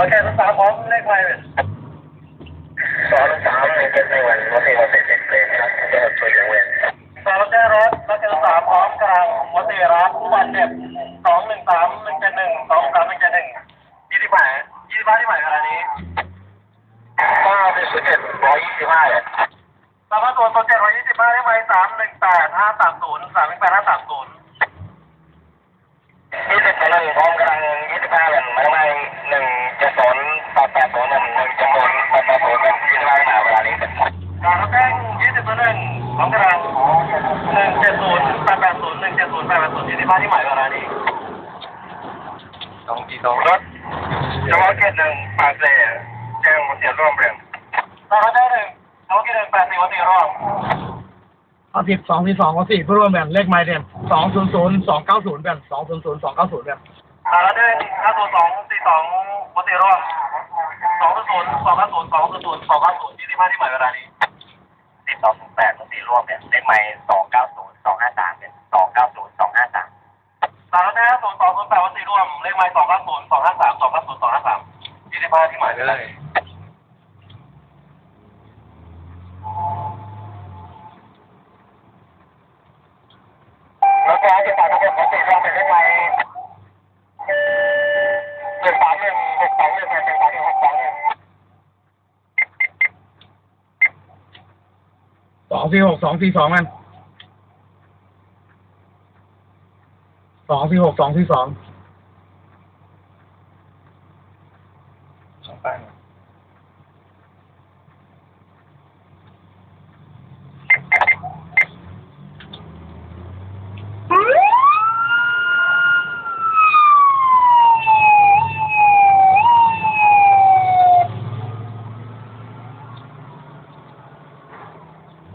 โอเคสามพร้อมเลขไมล์เป็นสองสามหนึ่งเจ็ดหนึ่งวันวันที่วันที่สิบเลยครับเจ้าตัวยังเว้นสามแจ้รถรถเจอสามพร้อมกลางมอเตอร์รับผู้บาดเจ็บสองหนึ่งสามหนึ่งเจ็ดหนึ่งสองสามหนึ่งเจ็ดหนึ่งยี่สิบแปดยี่สิบห้าที่หมายขนาดนี้เก้าที่สิบเอ็ดร้อยยี่สิบห้าเลยสามารถตรวจตัวเจ็ดร้อยยี่สิบห้าได้ไหมสามหนึ่งแปดห้าสามศูนย์สามหนึ่งแปดห้า แปดศูนย์ยี่สิบห้าที่หมายขนาดนี้สองที่สองรถเฉพาะเขตหนึ่งปากเซ่แจ้งมาเสียร่วมเรื่องสามแจ้งหนึ่งเอาที่หนึ่งแปดสี่วันสี่รอบเอาสิบสองที่สองเอาสี่เพื่อร่วมแบ่งเลขไม้เด่นสองศูนย์ศูนย์สองเก้าศูนย์แบ่งสองศูนย์ศูนย์สองเก้าศูนย์แบ่งอ่าแล้วได้ห้าศูนย์สองสี่สองวันสี่รอบสองศูนย์สองห้าศูนย์สองศูนย์ศูนย์สองห้าศูนย์ยี่สิบห้าที่หมายเวลานี้สิบสองศูนย์แปดสี่ร่วมเนี่ยเลขไม้สองเก้าศูนย์ เลขไม้สองห้าศูนย์สองห้าสามสองห้าศูนย์สองห้าสามยี่สิบห้าที่หมายเวลานี้แล้วก็จะต่อทะเบียนของสี่ร่วมเป็นเลขไม้หนึ่งสามหนึ่งหกสองหนึ่งหนึ่งสามหนึ่งหกสองหนึ่งสองสี่หกสองสี่สองมันสองสี่หกสองสี่สองสองแปด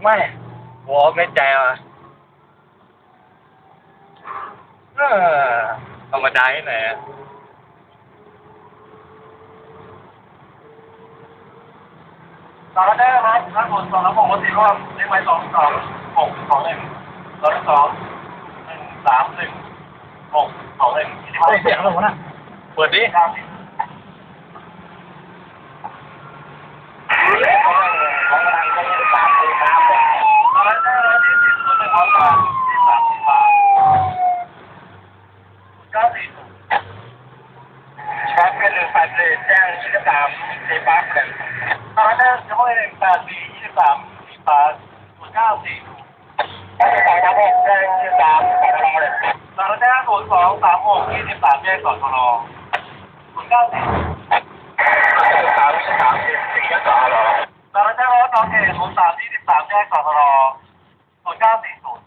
ไม่หัวไม่ใจอะเออธรรมดาที่ไหนอะสามได้ครับห้าศูนย์สองแล้วผมวันสี่ร่วมเลขไม้สองสองหกสองหนึ่งสองสองหนึ่งสามหนึ่งหกสองหนึ่งยี่สิบห้าเอาเสียงอะไรวะน่ะเปิดดิ เก้าสิบ ของกำลังก็ยี่สิบสามสี่สามเลย สามได้ครับยี่สิบศูนย์หนึ่งของกลางยี่สิบสามสิบบาทเก้าสี่ศูนย์ ครับเป็นหนึ่งแป ดเลยแจ้งยี่สิบสามสี่ปั๊บเลยสามได้เฉพาะหนึ่งแปดสี่ยี่สิบสามสิบบาทศูนย์เก้าสี่ศูนย์ยี่ามทั้งหมดแจ้งยี่สิบสามสองรอเลยสามได้นแจ้งศูนย์สองสามหกยี่สิบสามแยกก่อนทรอศูนย์เก้าสี่ยี่สิบสามยี่สามสี่สี่ก็ต่อรอสามได้ร้อยสองเอศูนย์สามยี่สิบสามแยกก่อนทรอศูนย์เก้าสี่ศูนย์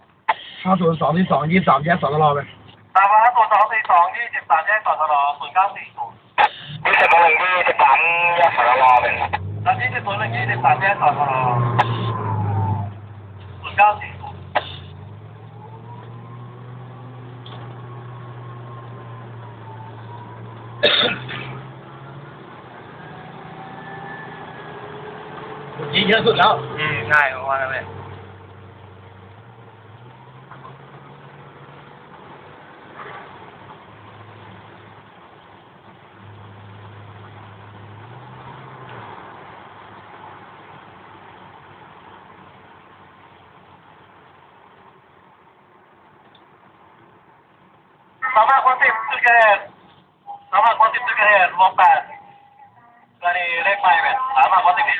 ห้าศูนย์สองที่สองยี่สามแยกสองรอไปสามร้อยศูนย์สองสี่สองยี่สิบสามแยกก่อนทรอศูนย์เก้าสี่ศูนย์ ยี่สิบหนึ่งยี่สิบสามแยกสองรอเป็นแล้วยี่สิบศูนย์หนึ่งยี่สิบสามแยกก่อนทรอศูนย์เก้าสี่ศูนย์ยิงเยอะสุดแล้ว อืมใช่เพระว่านั่นแหละสามารถคนสิบจุดเกิดสามารถคนเลข ไปแบบสามารถคนสิบที่